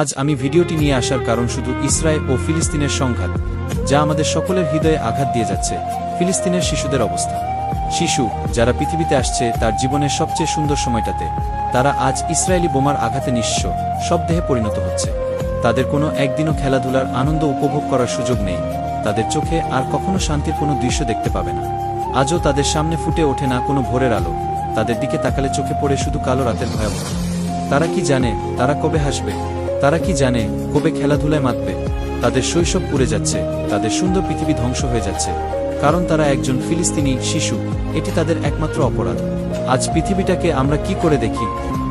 আজ আমি ভিডিওটি নিয়ে আসার কারণ শুধু ইসরায়েল ও ফিলিস্তিনের সংঘাত, যা আমাদের সকলের হৃদয়ে আঘাত দিয়ে যাচ্ছে, ফিলিস্তিনের শিশুদের অবস্থা। শিশু, যারা পৃথিবীতে আসছে তার জীবনের সবচেয়ে সুন্দর সময়টাতে, তারা আজ ইসরায়েলি বোমার আঘাতে নিঃস্ব, সব দেহে পরিণত হচ্ছে। তাদের কোনো একদিনও খেলাধুলার আনন্দ উপভোগ করার সুযোগ নেই। তাদের চোখে আর কখনো শান্তির কোনো দৃশ্য দেখতে পাবে না। আজও তাদের সামনে ফুটে ওঠে না কোনো ভোরের আলো। তাদের দিকে তাকালে চোখে পড়ে শুধু কালো রাতের ভয়াবহ তারা কি জানে, তারা কবে হাসবে? তারা কি জানে কবে খেলাধুলায় মাতবে? তাদের শৈশব পুড়ে যাচ্ছে, তাদের সুন্দর পৃথিবী ধ্বংস হয়ে যাচ্ছে। কারণ তারা একজন ফিলিস্তিনি শিশু, এটি তাদের একমাত্র অপরাধ। আজ পৃথিবীটাকে আমরা কি করে দেখি?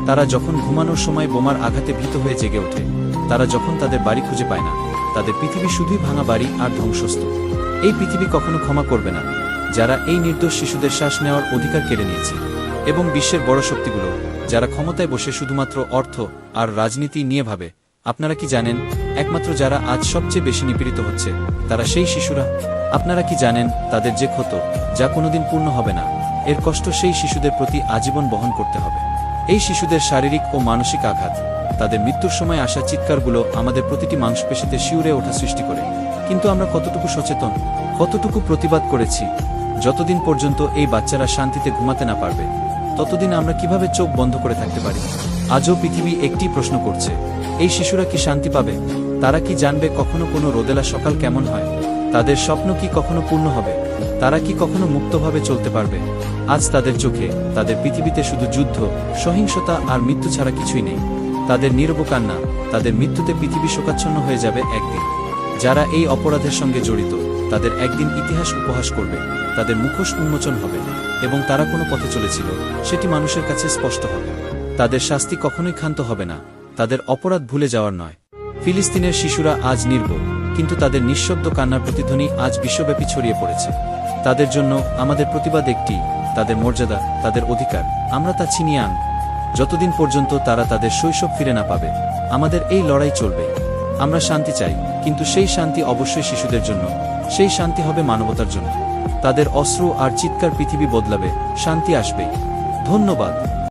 তারা যখন ঘুমানোর সময় বোমার আঘাতে ভীত হয়ে জেগে ওঠে, তারা যখন তাদের বাড়ি খুঁজে পায় না, তাদের পৃথিবী শুধুই ভাঙা বাড়ি আর ধ্বংসস্ত এই পৃথিবী কখনো ক্ষমা করবে না। যারা এই নির্দোষ শিশুদের শ্বাস নেওয়ার অধিকার কেড়ে নিয়েছে এবং বিশ্বের বড় শক্তিগুলো, যারা ক্ষমতায় বসে শুধুমাত্র অর্থ আর রাজনীতি নিয়ে ভাবে আপনারা কি জানেন, একমাত্র যারা আজ সবচেয়ে বেশি নিপীড়িত হচ্ছে, তারা সেই শিশুরা? আপনারা কি জানেন, তাদের যে ক্ষত, যা কোনোদিন পূর্ণ হবে না, এর কষ্ট সেই শিশুদের প্রতি আজীবন বহন করতে হবে। এই শিশুদের শারীরিক ও মানসিক আঘাত, তাদের মৃত্যুর সময় আসা চিৎকারগুলো আমাদের প্রতিটি মাংসপেশিতে শিউরে ওঠা সৃষ্টি করে। কিন্তু আমরা কতটুকু সচেতন, কতটুকু প্রতিবাদ করেছি, যতদিন পর্যন্ত এই বাচ্চারা শান্তিতে ঘুমাতে না পারবে, ততদিন আমরা কীভাবে চোখ বন্ধ করে থাকতে পারি? আজও পৃথিবী একটি প্রশ্ন করছে এই শিশুরা কি শান্তি পাবে? তারা কি জানবে কখনো কোনো রোদেলা সকাল কেমন হয়? তাদের স্বপ্ন কি কখনো পূর্ণ হবে? তারা কি কখনো মুক্তভাবে চলতে পারবে? আজ তাদের চোখে, তাদের পৃথিবীতে শুধু যুদ্ধ, সহিংসতা আর মৃত্যু ছাড়া কিছুই নেই। তাদের নীরব কান্না, তাদের মৃত্যুতে পৃথিবী শোকাচ্ছন্ন হয়ে যাবে একদিন। যারা এই অপরাধের সঙ্গে জড়িত, তাদের একদিন ইতিহাস উপহাস করবে, তাদের মুখোশ উন্মোচন হবে এবং তারা কোনো পথে চলেছিল, সেটি মানুষের কাছে স্পষ্ট হবে। তাদের শাস্তি কখনোই ক্ষান্ত হবে না। তাদের অপরাধ ভুলে যাওয়ার নয়। ফিলিস্তিনের শিশুরা আজ নির্ভর কিন্তু তাদের নিঃশব্দ কান্নার প্রতিধ্বনি আজ বিশ্বব্যাপী ছড়িয়ে পড়েছে। তাদের জন্য আমাদের প্রতিবাদ একটি, তাদের মর্যাদা, তাদের অধিকার। আমরা তা ছিনিয়ে আনব। যতদিন পর্যন্ত তারা তাদের শৈশব ফিরে না পাবে, আমাদের এই লড়াই চলবে। আমরা শান্তি চাই, কিন্তু সেই শান্তি অবশ্যই শিশুদের জন্য। সেই শান্তি হবে মানবতার জন্য। তাদের অস্ত্র আর চিৎকার পৃথিবী বদলাবে, শান্তি আসবে। ধন্যবাদ।